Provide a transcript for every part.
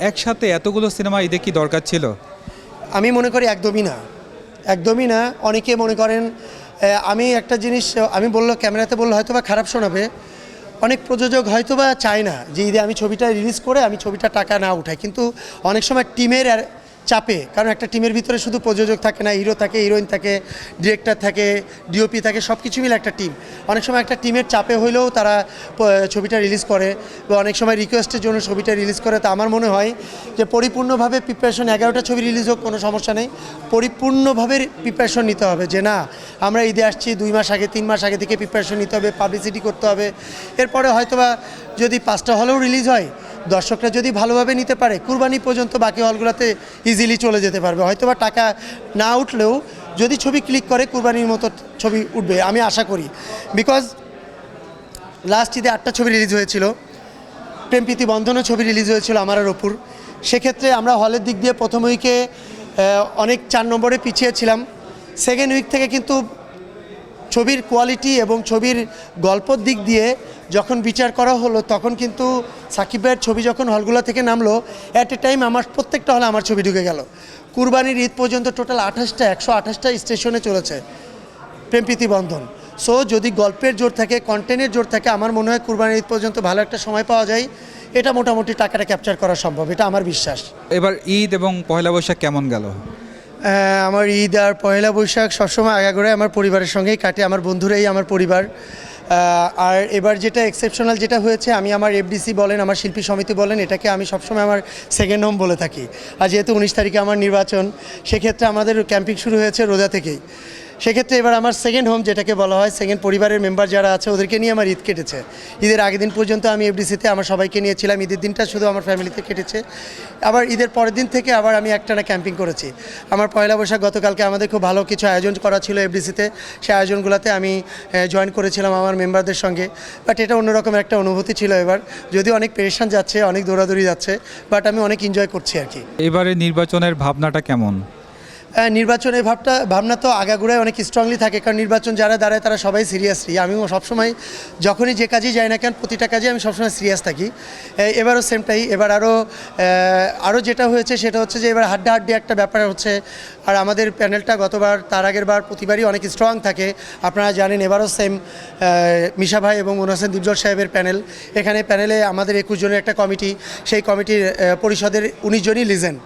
একসাথে এতগুলো সিনেমা ঈদে কি দরকার ছিল? আমি মনে করি একদমই না। একদমই না। অনেকে মনে করেন আমি একটা জিনিস, আমি বলল, ক্যামেরাতে বলল হয়তো বা খারাপ শোনাবে। অনেক প্রযোজক হয়তো বা চায় না যে ঈদে আমি ছবিটা রিলিজ করে আমি ছবিটা টাকা না উঠাই। কিন্তু অনেক সময় টিমের চাপে, কারণ একটা টিমের ভিতরে শুধু প্রযোজক থাকে না হিরো থাকে হিরোইন থাকে ডিরেক্টর থাকে ডিওপি থাকে সব কিছু মিলে একটা টিম অনেক সময় একটা টিমের চাপে হইলেও তারা ছবিটা রিলিজ করে, বা অনেক সময় রিকোয়েস্টের জন্য ছবিটা রিলিজ করে। তা আমার মনে হয় যে পরিপূর্ণভাবে প্রিপারেশন এগারোটা ছবি রিলিজ হোক, কোনো সমস্যা নেই। পরিপূর্ণভাবে প্রিপারেশন নিতে হবে যে না, আমরা ঈদে আসছি, দুই মাস আগে, তিন মাস আগে থেকে প্রিপারেশন নিতে হবে পাবলিসিটি করতে হবে। এরপরে হয়তোবা যদি পাঁচটা হলেও রিলিজ হয় দর্শকরা যদি ভালোভাবে নিতে পারে, কুরবানি পর্যন্ত বাকি হলগুলোতে ইজিলি চলে যেতে পারবে। হয়তোবা টাকা না উঠলেও যদি ছবি ক্লিক করে, কুরবানির মতো ছবি উঠবে, আমি আশা করি। বিকজ লাস্ট ঈদে আটটা ছবি রিলিজ হয়েছিল। প্রেমপ্রীতি বন্ধনও ছবি রিলিজ হয়েছিল আমার আর অপুর সেক্ষেত্রে আমরা হলের দিক দিয়ে প্রথম উইকে অনেক চার নম্বরে পিছিয়ে ছিলাম। সেকেন্ড উইক থেকে কিন্তু ছবির কোয়ালিটি এবং ছবির গল্পর দিক দিয়ে যখন বিচার করা হলো, তখন কিন্তু সাকিব ভাইয়ের ছবি যখন হলগুলো থেকে নামলো অ্যাট এ টাইম আমার প্রত্যেকটা হলে আমার ছবি ঢুকে গেল। কুরবানির ঈদ পর্যন্ত টোটাল আঠাশটা, একশো আঠাশটা স্টেশনে চলেছে প্রেমপ্রীতি বন্ধন। সো যদি গল্পের জোর থাকে কন্টেন্টের জোর থাকে, আমার মনে হয় কুরবানির ঈদ পর্যন্ত ভালো একটা সময় পাওয়া যায়। এটা মোটামুটি টাকাটা ক্যাপচার করা সম্ভব, এটা আমার বিশ্বাস। এবার ঈদ এবং পয়লা বৈশাখ কেমন গেল? আমার ঈদ আর পয়লা বৈশাখ সবসময় আগাগোড়ায় আমার পরিবারের সঙ্গেই কাটে, আমার বন্ধুরাই আমার পরিবার। আর এবার যেটা এক্সেপশনাল যেটা হয়েছে, আমি আমার এফডিসি বলেন, আমার শিল্পী সমিতি বলেন, এটাকে আমি সবসময় আমার সেকেন্ড হোম বলে থাকি। আর যেহেতু উনিশ তারিখে আমার নির্বাচন, সেক্ষেত্রে আমাদের ক্যাম্পিং শুরু হয়েছে রোজা থেকেই। সেক্ষেত্রে এবার আমার সেকেন্ড হোম যেটাকে বলা হয় সেকেন্ড পরিবারের মেম্বার যারা আছে, ওদেরকে নিয়ে আমার ঈদ কেটেছে। ঈদের আগের দিন পর্যন্ত আমি এফডিসিতে আমার সবাইকে নিয়েছিলাম। ঈদের দিনটা শুধু আমার ফ্যামিলিতে কেটেছে। আবার ঈদের পরের দিন থেকে আবার আমি একটানা ক্যাম্পিং করেছি। আমার পয়লা বৈশাখ গতকালকে আমাদের খুব ভালো কিছু আয়োজন করা ছিল এফডিসিতে সেই আয়োজনগুলোতে আমি জয়েন করেছিলাম আমার মেম্বারদের সঙ্গে। বাট এটা অন্যরকম একটা অনুভূতি ছিল এবার। যদিও অনেক পেরেশান যাচ্ছে, অনেক দৌড়াদৌড়ি যাচ্ছে বাট আমি অনেক এনজয় করছি আর কি। এবারে নির্বাচনের ভাবনাটা কেমন? নির্বাচনের ভাবটা, ভাবনা তো আগাগোড়ায় অনেক স্ট্রংলি থাকে, কারণ নির্বাচন যারা দাঁড়ায় তারা সবাই সিরিয়াসলি আমি সবসময় যখনই যে কাজেই যাই না কেন, প্রতিটা কাজে আমি সবসময় সিরিয়াস থাকি। এবারও সেমটাই এবার আরও আরও যেটা হয়েছে সেটা হচ্ছে যে এবার হাড্ডাহাড্ডি একটা ব্যাপার হচ্ছে, আর আমাদের প্যানেলটা গতবার, তার আগের বার প্রতিবারই অনেক স্ট্রং থাকে। আপনারা জানেন এবারও সেম মিশা ভাই এবং মনোজ হোসেন দীপজল সাহেবের প্যানেল এখানে প্যানেলে আমাদের একুশ জনের একটা কমিটি সেই কমিটির পরিষদের উনিশ জনই লিজেন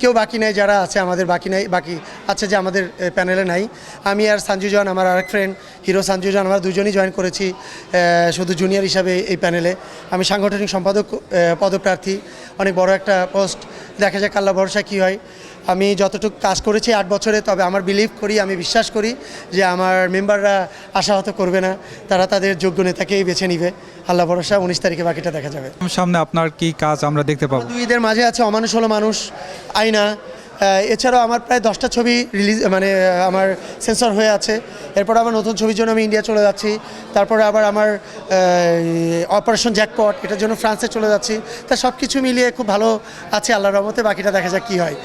কেউ বাকি নাই, যারা আছে আমাদের বাকি নাই, বাকি আছে যে আমাদের প্যানেলে নাই। আমি আর সঞ্জুজন আমার আরেক ফ্রেন্ড হিরো সঞ্জুজন আমরা দুজনই জয়েন করেছি শুধু জুনিয়র হিসাবে এই প্যানেলে। আমি সাংগঠনিক সম্পাদক পদপ্রার্থী, অনেক বড় একটা পোস্ট দেখা যাক আল্লাহ ভরসা কী হয়। আমি যতটুকু কাজ করেছি আট বছরে তবে আমার বিলিভ করি আমি বিশ্বাস করি যে আমার মেম্বাররা আশাহত করবে না তারা তাদের যোগ্য নেতাকেই বেছে নিবে। আল্লাহ ভরসা উনিশ তারিখে বাকিটা দেখা যাবে। সামনে আপনার কি কাজ আমরা দেখতে পাবো? দুইদের মাঝে আছে অমানুষ হলো মানুষ আয়না। এছাড়াও আমার প্রায় দশটা ছবি রিলিজ মানে আমার সেন্সর হয়ে আছে। এরপর আমার নতুন ছবির জন্য আমি ইন্ডিয়া চলে যাচ্ছি। তারপরে আবার আমার অপারেশন জ্যাকপট এটার জন্য ফ্রান্সে চলে যাচ্ছি। তা সব কিছু মিলিয়ে খুব ভালো আছে, আল্লাহর রহমতে। বাকিটা দেখা যাক কী হয়।